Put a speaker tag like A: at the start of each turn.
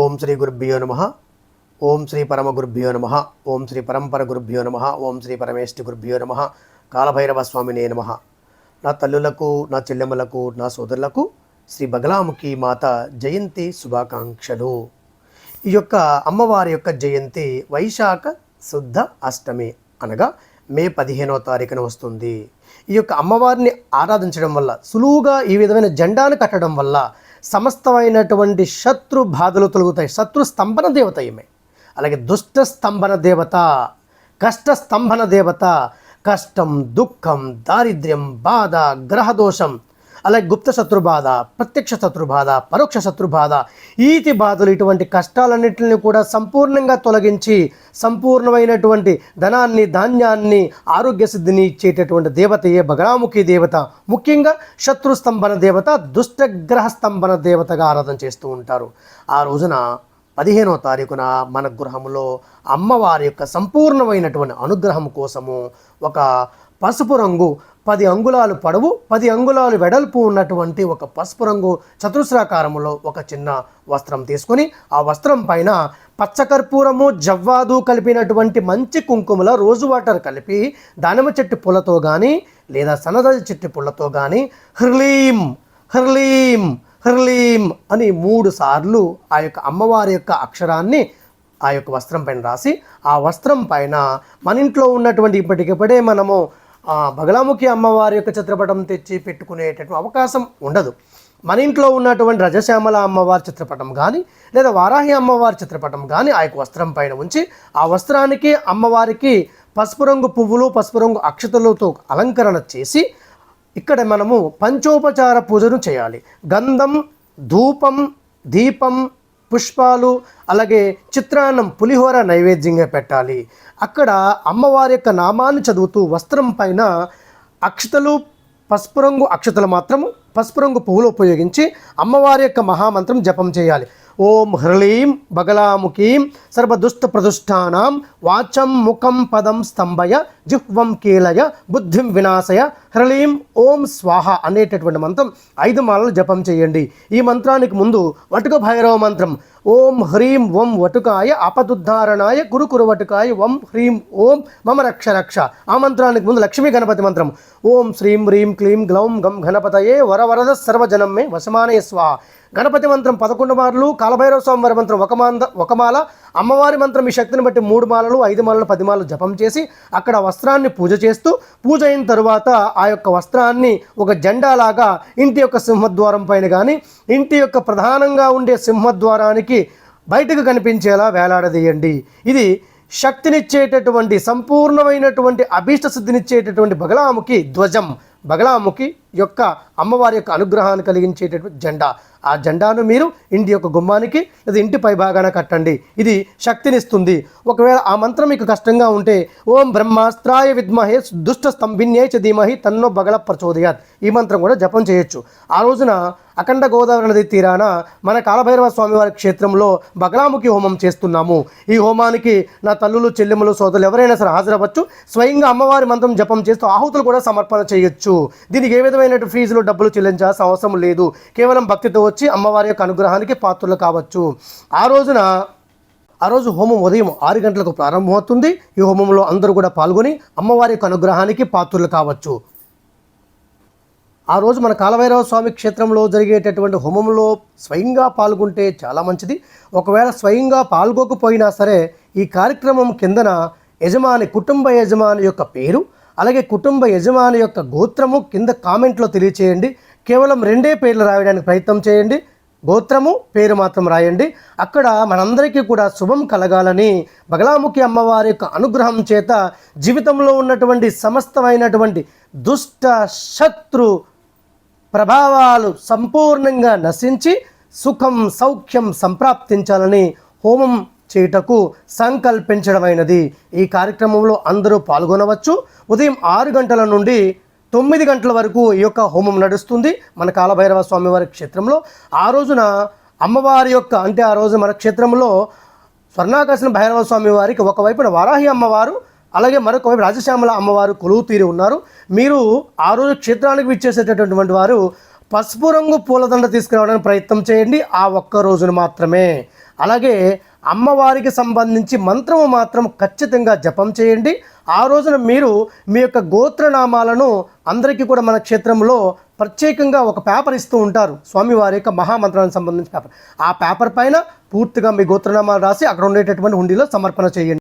A: ఓం శ్రీ గురుభ్యో నమ. ఓం శ్రీ పరమ గురుభ్యో నమ. ఓం శ్రీ పరంపర గురుభ్యో నమ. ఓం శ్రీ పరమేష్టి గురుభ్యో నమ. కాలభైరవ స్వామినే నమ. నా తల్లులకు నా చెల్లెమ్మలకు నా సోదరులకు శ్రీ బగలాముఖి మాత జయంతి శుభాకాంక్షలు. ఈ యొక్క అమ్మవారి యొక్క జయంతి వైశాఖ శుద్ధ అష్టమి అనగా మే పదిహేనవ తారీఖున వస్తుంది. ఈ యొక్క అమ్మవారిని ఆరాధించడం వల్ల సులువుగా ఈ విధమైన జెండాను కట్టడం వల్ల సమస్తమైనటువంటి శత్రు బాధలు తొలుగుతాయి. శత్రు స్తంభన దేవత ఈమె. అలాగే దుష్ట స్తంభన దేవత కష్ట స్తంభన దేవత కష్టం దుఃఖం దారిద్ర్యం బాధ గ్రహదోషం అలాగే గుప్త శత్రు బాధ ప్రత్యక్ష శత్రు బాధ పరోక్ష శత్రు బాధ ఈతి బాధలు ఇటువంటి కష్టాలన్నింటిని కూడా సంపూర్ణంగా తొలగించి సంపూర్ణమైనటువంటి ధనాన్ని ధాన్యాన్ని ఆరోగ్య సిద్ధిని ఇచ్చేటటువంటి దేవతయే బగరాముఖి దేవత. ముఖ్యంగా శత్రు స్తంభన దేవత దుష్టగ్రహ స్తంభన దేవతగా ఆరాధన చేస్తూ ఉంటారు. ఆ రోజున పదిహేనో తారీఖున మన గృహంలో అమ్మవారి యొక్క సంపూర్ణమైనటువంటి అనుగ్రహం కోసము ఒక పసుపు రంగు. పది అంగుళాలు పొడవు పది అంగుళాలు వెడల్పు ఉన్నటువంటి ఒక పసుపు రంగు చతుస్రాకారములో ఒక చిన్న వస్త్రం తీసుకొని ఆ వస్త్రం పైన పచ్చకర్పూరము జవ్వాదు కలిపినటువంటి మంచి కుంకుమల రోజు వాటర్ కలిపి దానిమ్మ చెట్టు పూలతో కానీ లేదా సన్నద చెట్టు పుల్లతో కానీ హ్రలీం హ్రలీం హ్రలీం అని మూడు సార్లు ఆ యొక్క అమ్మవారి యొక్క అక్షరాన్ని ఆ యొక్క వస్త్రం పైన రాసి ఆ వస్త్రం పైన మన ఇంట్లో ఉన్నటువంటి ఇప్పటికిప్పుడే మనము ఆ, బగలాముఖి అమ్మవారి యొక్క చిత్రపటం తెచ్చి పెట్టుకునేటటువంటి అవకాశం ఉండదు. మన ఇంట్లో ఉన్నటువంటి రజశ్యామల అమ్మవారి చిత్రపటం కానీ లేదా వారాహి అమ్మవారి చిత్రపటం కానీ ఆ యొక్క వస్త్రం పైన ఉంచి ఆ వస్త్రానికి అమ్మవారికి పసుపు రంగు పువ్వులు పసుపు రంగు అక్షతలతో అలంకరణ చేసి ఇక్కడ మనము పంచోపచార పూజను చేయాలి. గంధం ధూపం దీపం పుష్పాలు అలాగే చిత్రాన్నం పులిహోర నైవేద్యంగా పెట్టాలి. అక్కడ అమ్మవారి యొక్క నామాన్ని చదువుతూ వస్త్రం పైన అక్షతలు పసుపు రంగు అక్షతలు మాత్రం పసుపు రంగు పువ్వులు ఉపయోగించి అమ్మవారి యొక్క మహామంత్రం జపం చేయాలి. ఓం హ్రళీం బగలాముఖీం సర్వదుష్ట ప్రదుష్టానాం వాచం ముఖం పదం స్తంభయ జిహ్వం కీలయ బుద్ధిం వినాశయ హ్రళీం ఓం స్వాహ అనేటటువంటి మంత్రం ఐదు మాలలు జపం చేయండి. ఈ మంత్రానికి ముందు వటుక భైరవ మంత్రం. ఓం హ్రీం ఓం వటుకాయ అపదుద్ధారణాయ కురు కురు వటుకాయ ఓం హ్రీం ఓం మమ రక్ష రక్ష. ఆ మంత్రానికి ముందు లక్ష్మీ గణపతి మంత్రం. ఓం శ్రీం హ్రీం క్లీం గ్లౌం గం గణపతయే వరవరద సర్వజనం మే వసమానయ స్వాహ. గణపతి మంత్రం పదకొండు మార్లు కాలభైరవ స్వామివారి మంత్రం ఒక మాంద ఒక మాల అమ్మవారి మంత్రం ఈ శక్తిని బట్టి మూడు మాలలు ఐదు మాలలు పది మాలలు జపం చేసి అక్కడ వస్త్రాన్ని పూజ చేస్తూ పూజ అయిన తరువాత ఆ యొక్క వస్త్రాన్ని ఒక జెండాలాగా ఇంటి యొక్క సింహద్వారం పైన కానీ ఇంటి యొక్క ప్రధానంగా ఉండే సింహద్వారానికి బయటకు కనిపించేలా వేలాడదీయండి. ఇది శక్తినిచ్చేటటువంటి సంపూర్ణమైనటువంటి అభీష్ట సిద్ధినిచ్చేటటువంటి బగలాముఖి ధ్వజం. బగలాముఖి యొక్క అమ్మవారి యొక్క అనుగ్రహాన్ని కలిగించేటటువంటి జెండా. ఆ జెండాను మీరు ఇంటి యొక్క గుమ్మానికి లేదా ఇంటి పై భాగాన కట్టండి. ఇది శక్తినిస్తుంది. ఒకవేళ ఆ మంత్రం మీకు కష్టంగా ఉంటే ఓం బ్రహ్మాస్త్రాయ విద్మహే దుష్ట స్తంభిన్యే చ ధీమహి తన్నో బగల ప్రచోదయాత్. ఈ మంత్రం కూడా జపం చేయొచ్చు. ఆ రోజున అఖండ గోదావరి నది తీరాన మన కాలభైరవ స్వామివారి క్షేత్రంలో బగలాముఖి హోమం చేస్తున్నాము. ఈ హోమానికి నా తల్లులు చెల్లెములు సోదరులు ఎవరైనా సరే హాజరవ్వచ్చు. స్వయంగా అమ్మవారి మంత్రం జపం చేస్తూ ఆహుతులు కూడా సమర్పణ చేయొచ్చు. దీనికి ఏ విధంగా విధమైన ఫీజులు డబ్బులు చెల్లించాల్సిన అవసరం లేదు. కేవలం భక్తితో వచ్చి అమ్మవారి యొక్క అనుగ్రహానికి పాత్రలు కావచ్చు. ఆ రోజున ఆ రోజు హోమం ఉదయం ఆరు గంటలకు ప్రారంభమవుతుంది. ఈ హోమంలో అందరూ కూడా పాల్గొని అమ్మవారి యొక్క అనుగ్రహానికి పాత్రలు కావచ్చు. ఆ రోజు మన కాలభైరవ స్వామి క్షేత్రంలో జరిగేటటువంటి హోమంలో స్వయంగా పాల్గొంటే చాలా మంచిది. ఒకవేళ స్వయంగా పాల్గొకపోయినా సరే ఈ కార్యక్రమం కిందన యజమాని కుటుంబ యజమాని యొక్క పేరు అలాగే కుటుంబ యజమాని యొక్క గోత్రము కింద కామెంట్లో తెలియచేయండి. కేవలం రెండే పేర్లు రాయడానికి ప్రయత్నం చేయండి. గోత్రము పేరు మాత్రం రాయండి. అక్కడ మనందరికీ కూడా శుభం కలగాలని బగలాముఖి అమ్మవారి యొక్క అనుగ్రహం చేత జీవితంలో ఉన్నటువంటి సమస్తమైనటువంటి దుష్ట శత్రు ప్రభావాలు సంపూర్ణంగా నశించి సుఖం సౌఖ్యం సంప్రాప్తించాలని హోమం చేయుటకు సంకల్పించడమైనది. ఈ కార్యక్రమంలో అందరూ పాల్గొనవచ్చు. ఉదయం ఆరు గంటల నుండి తొమ్మిది గంటల వరకు ఈ యొక్క హోమం నడుస్తుంది. మన కాలభైరవ స్వామివారి క్షేత్రంలో. ఆ రోజున అమ్మవారి యొక్క అంటే ఆ రోజు మన క్షేత్రంలో స్వర్ణాకర్షణ భైరవ స్వామి వారికి ఒకవైపున వారాహి అమ్మవారు అలాగే మరొక వైపు రాజశ్యామల అమ్మవారు కొలువు తీరి ఉన్నారు. మీరు ఆ రోజు క్షేత్రానికి విచ్చేసేటటువంటి వారు పసుపు రంగు పూలదండ తీసుకురావడానికి ప్రయత్నం చేయండి. ఆ ఒక్క రోజున మాత్రమే. అలాగే అమ్మవారికి సంబంధించి మంత్రము మాత్రం ఖచ్చితంగా జపం చేయండి. ఆ రోజున మీరు మీ యొక్క గోత్రనామాలను అందరికీ కూడా మన క్షేత్రంలో ప్రత్యేకంగా ఒక పేపర్ ఇస్తూ ఉంటారు. స్వామివారి యొక్క మహామంత్రానికి సంబంధించిన పేపర్. ఆ పేపర్ పైన పూర్తిగా మీ గోత్రనామాలు రాసి అక్కడ ఉండేటటువంటి హుండీలో సమర్పణ చేయండి.